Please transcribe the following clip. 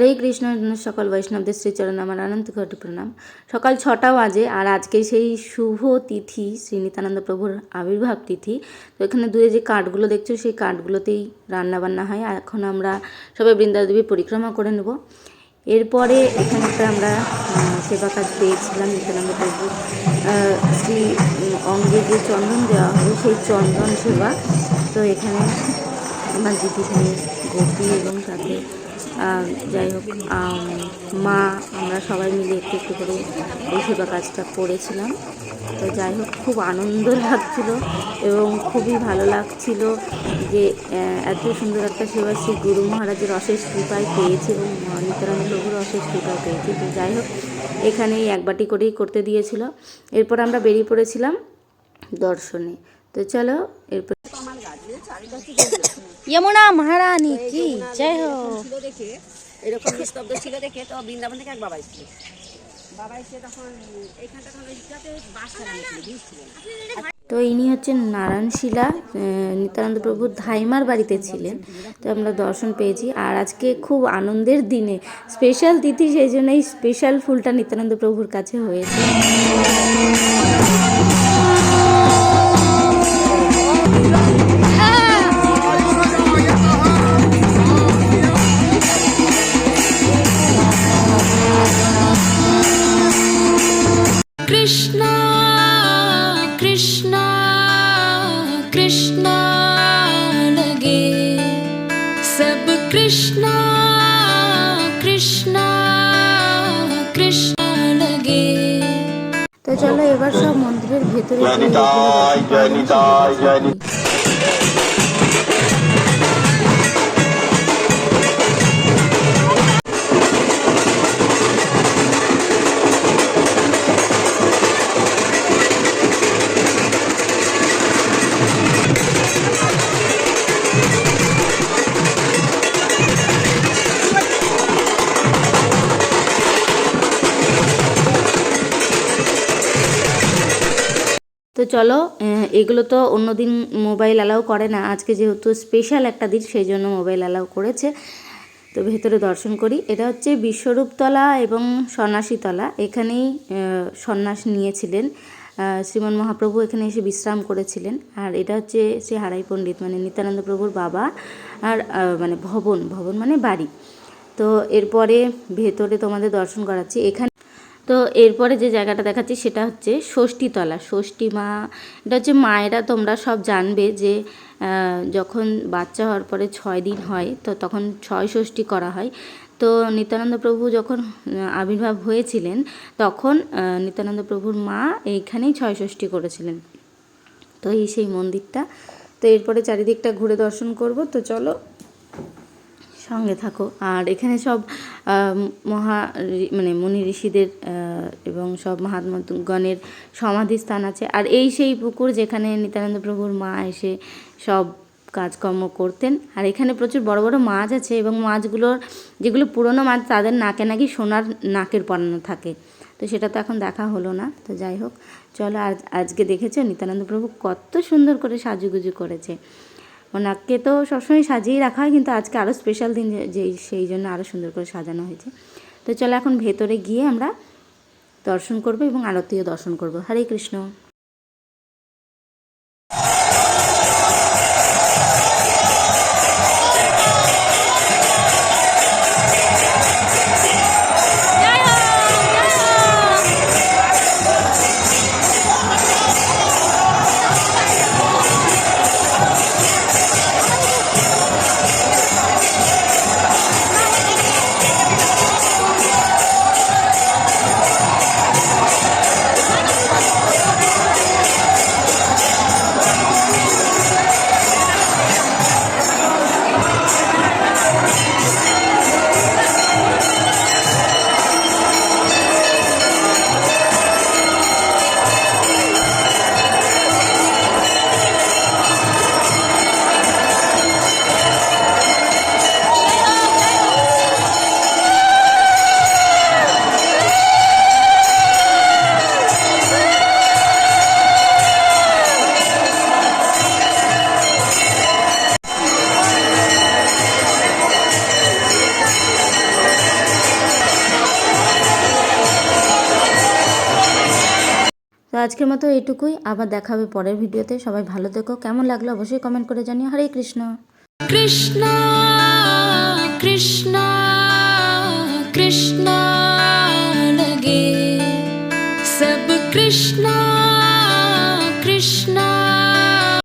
হরে কৃষ্ণ সকল বৈষ্ণবদের শ্রীচরণ আমার অনন্ত কোটি প্রণাম। সকাল ছটা বাজে আর আজকে সেই শুভ তিথি শ্রী নিত্যানন্দ প্রভুর আবির্ভাব তিথি। তো এখানে দূরে যে কাঠগুলো দেখছ সেই কাঠগুলোতেই রান্না বান্না হয়। আর এখন আমরা সবাই বৃন্দাদেবী পরিক্রমা করে নেব। এরপরে এখানে একটা আমরা সেবা কাজ পেয়েছিলাম নিত্যানন্দ প্রভু। শ্রী অঙ্গে যে চন্দন দেওয়া হবে সেই চন্দন সেবা। তো এখানে আমার দিদি গোপী এবং আহ, যাই হোক মা, আমরা সবাই মিলে একটু একটু করে এই সেবা কাজটা করেছিলাম। তো যাই হোক, খুব আনন্দ লাগছিল এবং খুবই ভালো লাগছিল যে এত সুন্দর একটা সেবা শ্রী গুরু মহারাজের অশেষ কৃপায় পেয়েছি এবং নিত্যানন্দ প্রভুর অশেষ কৃপায় পেয়েছি। তো যাই হোক, এখানেই এক বাটি করেই করতে দিয়েছিল। এরপর আমরা বেরিয়ে পড়েছিলাম দর্শনে। তো চলো, এরপর यमुना महारानी की जय हो ছিল দেখে এরকম নিস্তব্ধ ছিল দেখে তো বৃন্দাবন থেকে এক বাবা এসেছিল বাবা এসে তখন এইখানটা তখন ওইটাতে বাস চালানো ছিল বীজ ছিল না। তো ইনি হচ্ছেন নারায়ণ শিলা আহ, নিত্যানন্দ প্রভু ধাইমার বাড়িতে ছিলেন তো আমরা দর্শন পেয়েছি আর আজকে খুব আনন্দের দিনে স্পেশাল তিথি সেই জন্য এই স্পেশাল ফুলটা নিত্যানন্দ প্রভুর কাছে হয়েছে कृष्णा लगे सब कृष्णा कृष्णा कृष्णा लगे তো চলো এবার সব মন্দিরের ভেতরে জয় যে নিতাই, লোকগুলো দর্শন জয় করা যায় নিতাই, তো চলো এগুলো তো অন্যদিন মোবাইল অ্যালাউ করে না। আজকে যেহেতু স্পেশাল একটা দিন, সেই জন্য মোবাইল অ্যালাউ করেছে। তো ভেতরে দর্শন করি। এটা হচ্ছে বিশ্বরূপতলা এবং সন্ন্যাসীতলা। এখানেই সন্ন্যাস নিয়েছিলেন। শ্রীমন মহাপ্রভু এখানে এসে বিশ্রাম করেছিলেন। আর এটা হচ্ছে শ্রী হারাই পণ্ডিত মানে নিত্যানন্দ প্রভুর বাবা। আর মানে ভবন ভবন মানে বাড়ি। তো এরপরে ভেতরে তোমাদের দর্শন করাচ্ছি। এখানে তো এরপরে যে জায়গাটা দেখাচ্ছি সেটা হচ্ছে ষষ্ঠীতলা। ষষ্ঠী মা এটা হচ্ছে মায়েরা তোমরা সব জানবে যে যখন বাচ্চা হওয়ার পরে ছয় দিন হয়, তো তখন ছয় ষষ্ঠী করা হয়। তো নিত্যানন্দ প্রভু যখন আবির্ভাব হয়েছিলেন, তখন নিত্যানন্দ প্রভুর মা এইখানেই ছয় ষষ্ঠী করেছিলেন। তো এই সেই মন্দিরটা। তো এরপরে চারিদিকটা ঘুরে দর্শন করব। তো চলো সঙ্গে থাকো। আর এখানে সব মহা মানে মুনি ঋষিদের এবং সব মহাত্মাগণের সমাধি স্থান আছে। আর এই সেই পুকুর যেখানে নিত্যানন্দ প্রভুর মা এসে সব কাজকর্ম করতেন। আর এখানে প্রচুর বড় বড় মাছ আছে এবং মাছগুলোর যেগুলো পুরনো মাছ তাদের নাকে নাকি সোনার নাকের পরানো থাকে। তো সেটা তো এখন দেখা হলো না। তো যাই হোক, চলো আজ, আজকে দেখেছ নিত্যানন্দ প্রভু কত সুন্দর করে সাজুগুজু করেছে। ওনাকে তো সবসময় সাজিয়েই রাখা হয়, কিন্তু আজকে আরও স্পেশাল দিন যেই সেই জন্য আরও সুন্দর করে সাজানো হয়েছে। তো চলো এখন ভেতরে গিয়ে আমরা দর্শন করব এবং আরতিও দর্শন করব। হরে কৃষ্ণ। তো আজকের মতো এইটুকুই, আবার দেখা হবে পরের ভিডিওতে। সবাই ভালো থেকো। কেমন লাগল অবশ্যই কমেন্ট করে জানিও। হরে কৃষ্ণ। কৃষ্ণ কৃষ্ণ কৃষ্ণ সব কৃষ্ণ